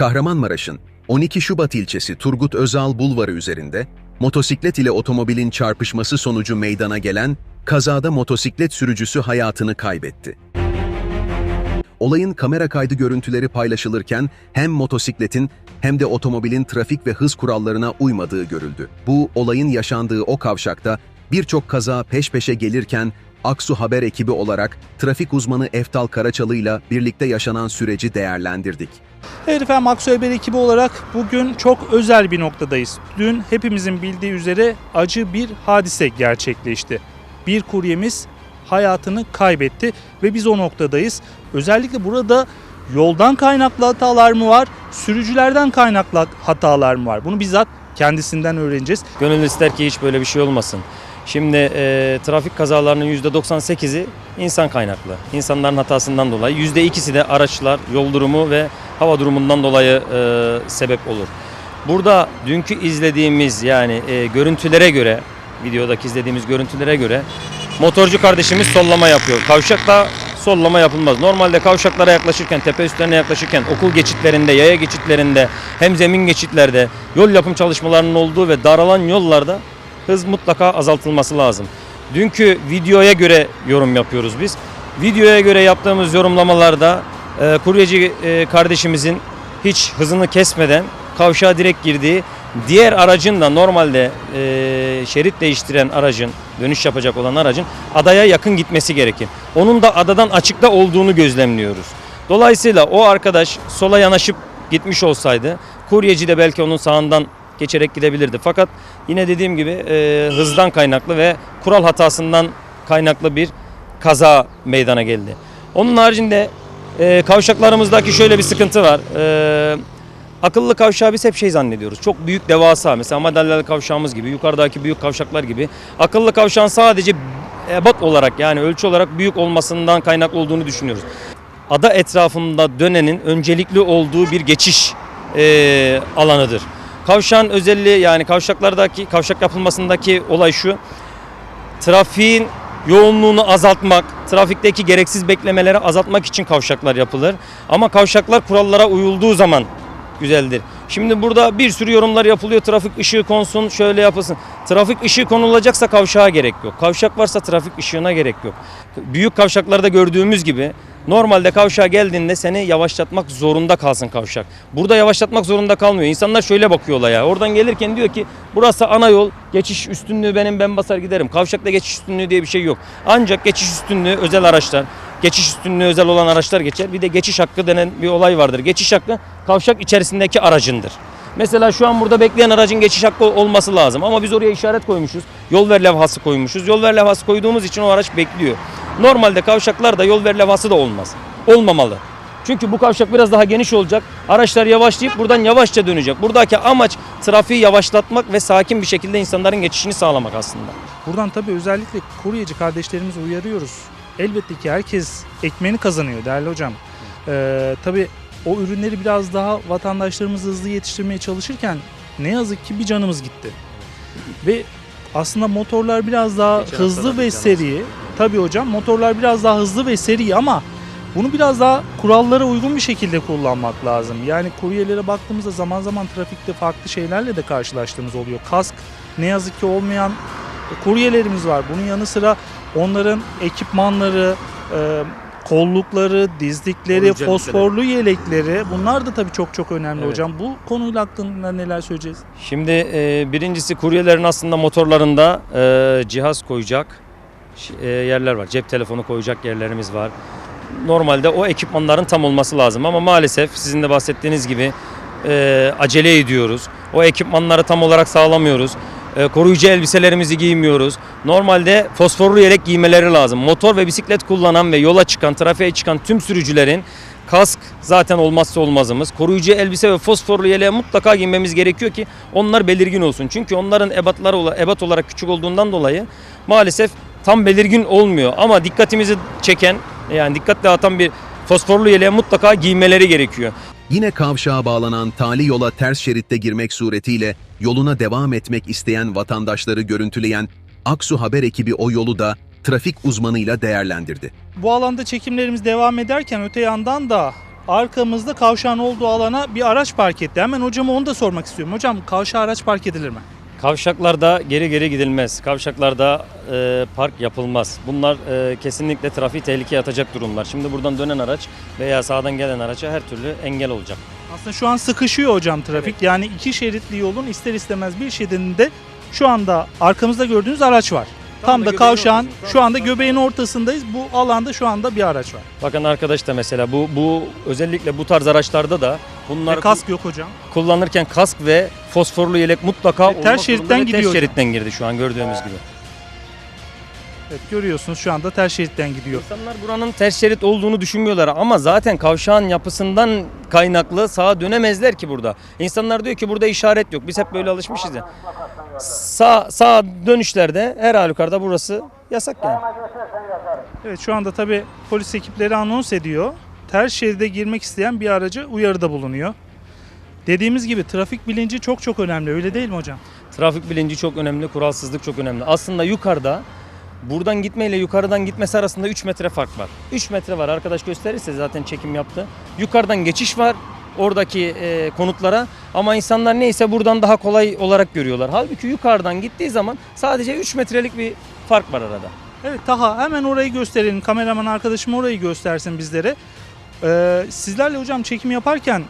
Kahramanmaraş'ın 12 Şubat ilçesi Turgut Özal Bulvarı üzerinde motosiklet ile otomobilin çarpışması sonucu meydana gelen kazada motosiklet sürücüsü hayatını kaybetti. Olayın kamera kaydı görüntüleri paylaşılırken hem motosikletin hem de otomobilin trafik ve hız kurallarına uymadığı görüldü. Bu olayın yaşandığı o kavşakta birçok kaza peş peşe gelirken Aksu Haber ekibi olarak trafik uzmanı Eftal Karaçalı ile birlikte yaşanan süreci değerlendirdik. Evet efendim Aksu Haber ekibi olarak bugün çok özel bir noktadayız. Dün hepimizin bildiği üzere acı bir hadise gerçekleşti. Bir kuryemiz hayatını kaybetti ve biz o noktadayız. Özellikle burada yoldan kaynaklı hatalar mı var, sürücülerden kaynaklı hatalar mı var? Bunu bizzat kendisinden öğreneceğiz. Gönül ister ki hiç böyle bir şey olmasın. Şimdi e, trafik kazalarının %98'i insan kaynaklı. İnsanların hatasından dolayı. %2'si de araçlar, yol durumu ve hava durumundan dolayı e, sebep olur. Burada dünkü izlediğimiz yani e, görüntülere göre, videodaki izlediğimiz görüntülere göre motorcu kardeşimiz sollama yapıyor. Kavşakta sollama yapılmaz. Normalde kavşaklara yaklaşırken, tepe üstlerine yaklaşırken okul geçitlerinde, yaya geçitlerinde, hem zemin geçitlerde yol yapım çalışmalarının olduğu ve daralan yollarda hız mutlaka azaltılması lazım. Dünkü videoya göre yorum yapıyoruz biz. Videoya göre yaptığımız yorumlamalarda e, kuryeci e, kardeşimizin hiç hızını kesmeden kavşağa direkt girdiği, diğer aracın da normalde e, şerit değiştiren aracın, dönüş yapacak olan aracın adaya yakın gitmesi gerekir. Onun da adadan açıkta olduğunu gözlemliyoruz. Dolayısıyla o arkadaş sola yanaşıp gitmiş olsaydı kuryeci de belki onun sağından geçerek gidebilirdi. Fakat yine dediğim gibi e, hızdan kaynaklı ve kural hatasından kaynaklı bir kaza meydana geldi. Onun haricinde e, kavşaklarımızdaki şöyle bir sıkıntı var. E, akıllı kavşağı biz hep şey zannediyoruz. Çok büyük devasa mesela madalyalı kavşağımız gibi yukarıdaki büyük kavşaklar gibi. Akıllı kavşağın sadece ebat olarak yani ölçü olarak büyük olmasından kaynaklı olduğunu düşünüyoruz. Ada etrafında dönenin öncelikli olduğu bir geçiş e, alanıdır. Kavşağın özelliği yani kavşaklardaki kavşak yapılmasındaki olay şu. Trafiğin yoğunluğunu azaltmak, trafikteki gereksiz beklemeleri azaltmak için kavşaklar yapılır. Ama kavşaklar kurallara uyulduğu zaman güzeldir. Şimdi burada bir sürü yorumlar yapılıyor. Trafik ışığı konsun, şöyle yapılsın. Trafik ışığı konulacaksa kavşağa gerek yok. Kavşak varsa trafik ışığına gerek yok. Büyük kavşaklarda gördüğümüz gibi normalde kavşağa geldiğinde seni yavaşlatmak zorunda kalsın kavşak. Burada yavaşlatmak zorunda kalmıyor. İnsanlar şöyle bakıyor olaya. Oradan gelirken diyor ki burası ana yol. Geçiş üstünlüğü benim ben basar giderim. Kavşakta geçiş üstünlüğü diye bir şey yok. Ancak geçiş üstünlüğü özel araçlar, geçiş üstünlüğü özel olan araçlar geçer. Bir de geçiş hakkı denen bir olay vardır. Geçiş hakkı kavşak içerisindeki aracındır. Mesela şu an burada bekleyen aracın geçiş hakkı olması lazım ama biz oraya işaret koymuşuz. Yol ver levhası koymuşuz. Yol ver levhası koyduğumuz için o araç bekliyor. Normalde kavşaklarda yol ver levhası da olmaz. Olmamalı. Çünkü bu kavşak biraz daha geniş olacak. Araçlar yavaşlayıp buradan yavaşça dönecek. Buradaki amaç trafiği yavaşlatmak ve sakin bir şekilde insanların geçişini sağlamak aslında. Buradan tabii özellikle kuryeci kardeşlerimizi uyarıyoruz. Elbette ki herkes ekmeğini kazanıyor değerli hocam. Ee, tabii o ürünleri biraz daha vatandaşlarımız hızlı yetiştirmeye çalışırken ne yazık ki bir canımız gitti. Ve aslında motorlar biraz daha Geçen hızlı ve seri. Tabii hocam motorlar biraz daha hızlı ve seri ama bunu biraz daha kurallara uygun bir şekilde kullanmak lazım. Yani kuryelere baktığımızda zaman zaman trafikte farklı şeylerle de karşılaştığımız oluyor. Kask ne yazık ki olmayan kuryelerimiz var. Bunun yanı sıra onların ekipmanları, kollukları, dizlikleri, Koruyucu fosforlu yelekleri bunlar da tabii çok çok önemli Evet. hocam. Bu konuyla hakkında neler söyleyeceğiz? Şimdi e, birincisi kuryelerin aslında motorlarında e, cihaz koyacak ş- e, yerler var. Cep telefonu koyacak yerlerimiz var. Normalde o ekipmanların tam olması lazım ama maalesef sizin de bahsettiğiniz gibi e, acele ediyoruz. O ekipmanları tam olarak sağlamıyoruz. E, koruyucu elbiselerimizi giymiyoruz. Normalde fosforlu yelek giymeleri lazım. Motor ve bisiklet kullanan ve yola çıkan, trafiğe çıkan tüm sürücülerin Kask zaten olmazsa olmazımız. Koruyucu elbise ve fosforlu yeleği mutlaka giymemiz gerekiyor ki onlar belirgin olsun. Çünkü onların ebatları ebat olarak küçük olduğundan dolayı maalesef tam belirgin olmuyor. Ama dikkatimizi çeken yani dikkat dağıtan bir fosforlu yeleği mutlaka giymeleri gerekiyor. Yine kavşağa bağlanan tali yola ters şeritte girmek suretiyle yoluna devam etmek isteyen vatandaşları görüntüleyen Aksu Haber ekibi o yolu da trafik uzmanıyla değerlendirdi. Bu alanda çekimlerimiz devam ederken öte yandan da arkamızda kavşağın olduğu alana bir araç park etti. Hemen hocama onu da sormak istiyorum. Hocam kavşağa araç park edilir mi? Kavşaklarda geri geri gidilmez. Kavşaklarda e, park yapılmaz. Bunlar e, kesinlikle trafiği tehlikeye atacak durumlar. Şimdi buradan dönen araç veya sağdan gelen araça her türlü engel olacak. Aslında şu an sıkışıyor hocam trafik. Yani iki şeritli yolun ister istemez bir şeridinde şu anda arkamızda gördüğünüz araç var. Tam, da da kavşağın ortasında. şu anda göbeğin ortasındayız. Bu alanda şu anda bir araç var. Bakın arkadaş da mesela bu bu özellikle bu tarz araçlarda da bunlar Ve kask yok hocam. kullanırken kask ve fosforlu yelek mutlaka Ve ters olmak şeritten zorunda ve gidiyor Ters hocam. şeritten girdi şu an gördüğümüz gibi. Evet görüyorsunuz şu anda ters şeritten gidiyor. İnsanlar buranın ters şerit olduğunu düşünmüyorlar ama zaten kavşağın yapısından kaynaklı sağa dönemezler ki burada. İnsanlar diyor ki burada işaret yok. Biz hep böyle alışmışız ya. Sağ, sağ dönüşlerde her halükarda burası yasak yani. Evet şu anda tabi polis ekipleri anons ediyor. Ters şeride girmek isteyen bir araca uyarıda bulunuyor. Dediğimiz gibi trafik bilinci çok çok önemli öyle değil mi hocam? Trafik bilinci çok önemli, kuralsızlık çok önemli. Aslında yukarıda buradan gitmeyle yukarıdan gitmesi arasında 3 metre fark var. 3 metre var arkadaş gösterirse zaten çekim yaptı. Yukarıdan geçiş var oradaki e, konutlara ama insanlar neyse buradan daha kolay olarak görüyorlar. Halbuki yukarıdan gittiği zaman sadece 3 metrelik bir fark var arada. Evet Taha hemen orayı gösterelim. Kameraman arkadaşım orayı göstersin bizlere. Ee, sizlerle hocam çekim yaparken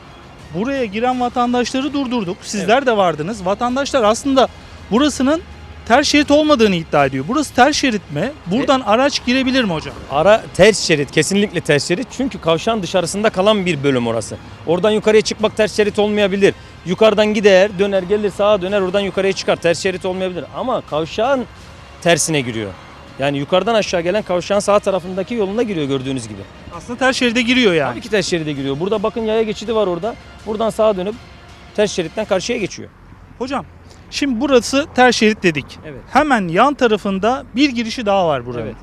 buraya giren vatandaşları durdurduk. Sizler de vardınız. Vatandaşlar aslında burasının ters şerit olmadığını iddia ediyor. Burası ters şerit mi? Buradan araç girebilir mi hocam? Ara ters şerit, kesinlikle ters şerit. Çünkü kavşağın dışarısında kalan bir bölüm orası. Oradan yukarıya çıkmak ters şerit olmayabilir. Yukarıdan gider, döner, gelir sağa döner, oradan yukarıya çıkar. Ters şerit olmayabilir. Ama kavşağın tersine giriyor. Yani yukarıdan aşağı gelen kavşağın sağ tarafındaki yoluna giriyor gördüğünüz gibi. Aslında ters şeride giriyor yani. Tabii ki ters şeride giriyor. Burada bakın yaya geçidi var orada. Buradan sağa dönüp ters şeritten karşıya geçiyor. Hocam şimdi burası ters şerit dedik. Evet. Hemen yan tarafında bir girişi daha var buranın. Evet.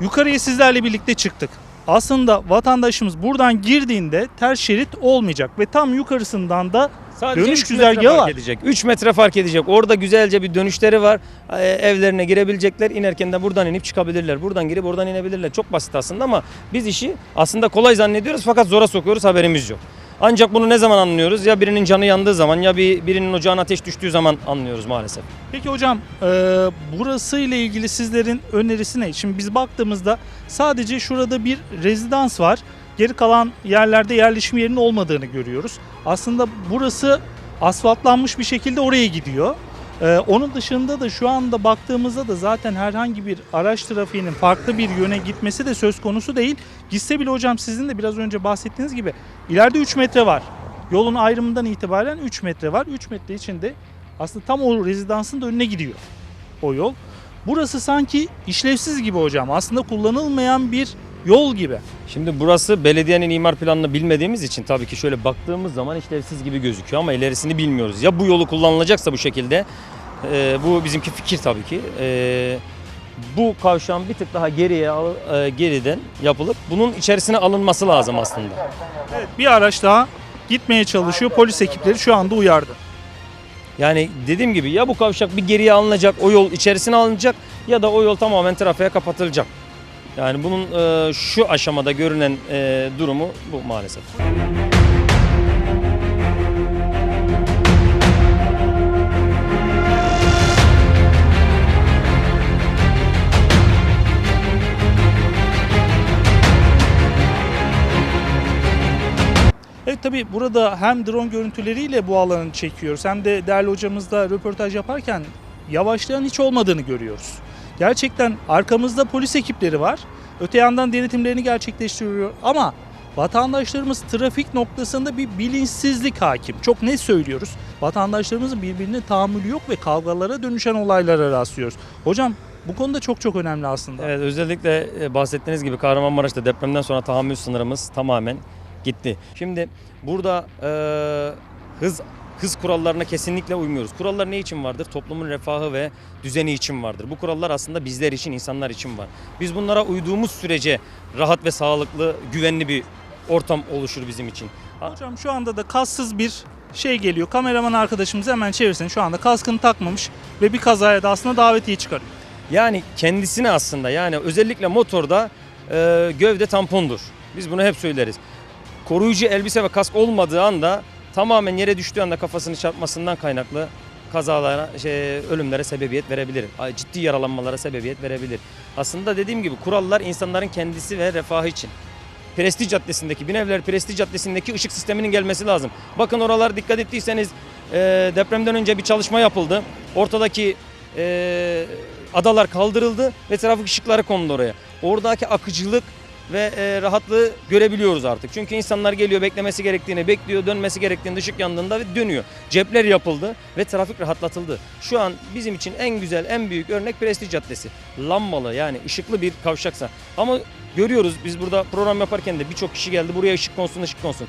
Yukarıya sizlerle birlikte çıktık. Aslında vatandaşımız buradan girdiğinde ters şerit olmayacak ve tam yukarısından da Sadece Dönüş 3 metre güzergahı var. edecek. 3 metre fark edecek. Orada güzelce bir dönüşleri var. Ee, evlerine girebilecekler. İnerken de buradan inip çıkabilirler. Buradan girip oradan inebilirler. Çok basit aslında ama biz işi aslında kolay zannediyoruz fakat zora sokuyoruz haberimiz yok. Ancak bunu ne zaman anlıyoruz? Ya birinin canı yandığı zaman ya bir birinin ocağına ateş düştüğü zaman anlıyoruz maalesef. Peki hocam e, burası ile ilgili sizlerin önerisi ne? Şimdi biz baktığımızda sadece şurada bir rezidans var. Geri kalan yerlerde yerleşim yerinin olmadığını görüyoruz. Aslında burası asfaltlanmış bir şekilde oraya gidiyor. E, onun dışında da şu anda baktığımızda da zaten herhangi bir araç trafiğinin farklı bir yöne gitmesi de söz konusu değil. Gitse bile hocam sizin de biraz önce bahsettiğiniz gibi ileride 3 metre var. Yolun ayrımından itibaren 3 metre var. 3 metre içinde aslında tam o rezidansın da önüne gidiyor o yol. Burası sanki işlevsiz gibi hocam. Aslında kullanılmayan bir yol gibi. Şimdi burası belediyenin imar planını bilmediğimiz için tabii ki şöyle baktığımız zaman işlevsiz gibi gözüküyor ama ilerisini bilmiyoruz. Ya bu yolu kullanılacaksa bu şekilde e, bu bizimki fikir tabii ki. E, bu kavşağın bir tık daha geriye al- e, geriden yapılıp bunun içerisine alınması lazım aslında. Evet bir araç daha gitmeye çalışıyor. Polis ekipleri şu anda uyardı. Yani dediğim gibi ya bu kavşak bir geriye alınacak, o yol içerisine alınacak ya da o yol tamamen trafiğe kapatılacak. Yani bunun e, şu aşamada görünen e, durumu bu maalesef. Evet tabii burada hem drone görüntüleriyle bu alanı çekiyoruz hem de değerli hocamızla röportaj yaparken yavaşlayan hiç olmadığını görüyoruz. Gerçekten arkamızda polis ekipleri var. Öte yandan denetimlerini gerçekleştiriyor ama vatandaşlarımız trafik noktasında bir bilinçsizlik hakim. Çok ne söylüyoruz? Vatandaşlarımızın birbirine tahammülü yok ve kavgalara dönüşen olaylara rastlıyoruz. Hocam bu konuda çok çok önemli aslında. Evet özellikle e, bahsettiğiniz gibi Kahramanmaraş'ta depremden sonra tahammül sınırımız tamamen gitti. Şimdi burada e, hız hız kurallarına kesinlikle uymuyoruz. Kurallar ne için vardır? Toplumun refahı ve düzeni için vardır. Bu kurallar aslında bizler için, insanlar için var. Biz bunlara uyduğumuz sürece rahat ve sağlıklı, güvenli bir ortam oluşur bizim için. Hocam şu anda da kassız bir şey geliyor. Kameraman arkadaşımız hemen çevirsin. Şu anda kaskını takmamış ve bir kazaya da aslında davetiye çıkarıyor. Yani kendisine aslında yani özellikle motorda e, gövde tampondur. Biz bunu hep söyleriz. koruyucu elbise ve kask olmadığı anda tamamen yere düştüğü anda kafasını çarpmasından kaynaklı kazalara, şey, ölümlere sebebiyet verebilir. Ciddi yaralanmalara sebebiyet verebilir. Aslında dediğim gibi kurallar insanların kendisi ve refahı için. Prestij Caddesi'ndeki, Binevler Prestij Caddesi'ndeki ışık sisteminin gelmesi lazım. Bakın oralar dikkat ettiyseniz e, depremden önce bir çalışma yapıldı. Ortadaki e, adalar kaldırıldı ve trafik ışıkları konuldu oraya. Oradaki akıcılık ve e, rahatlığı görebiliyoruz artık. Çünkü insanlar geliyor beklemesi gerektiğini bekliyor, dönmesi gerektiğinde ışık yandığında ve dönüyor. Cepler yapıldı ve trafik rahatlatıldı. Şu an bizim için en güzel, en büyük örnek Prestij Caddesi. Lambalı yani ışıklı bir kavşaksa. Ama görüyoruz biz burada program yaparken de birçok kişi geldi buraya ışık konsun, ışık konsun.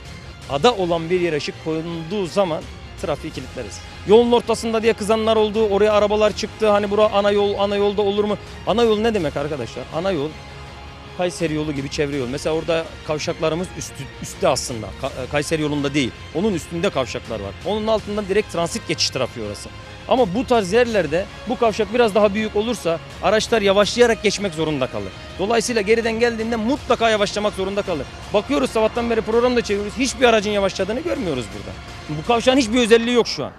Ada olan bir yere ışık konulduğu zaman trafiği kilitleriz. Yolun ortasında diye kızanlar oldu. Oraya arabalar çıktı. Hani bura ana yol, ana yolda olur mu? Ana yol ne demek arkadaşlar? Ana yol Kayseri yolu gibi çevre yol. Mesela orada kavşaklarımız üstü, üstte aslında. E, Kayseri yolunda değil. Onun üstünde kavşaklar var. Onun altından direkt transit geçiş trafiği orası. Ama bu tarz yerlerde bu kavşak biraz daha büyük olursa araçlar yavaşlayarak geçmek zorunda kalır. Dolayısıyla geriden geldiğinde mutlaka yavaşlamak zorunda kalır. Bakıyoruz sabahtan beri programda çeviriyoruz. Hiçbir aracın yavaşladığını görmüyoruz burada. Bu kavşağın hiçbir özelliği yok şu an.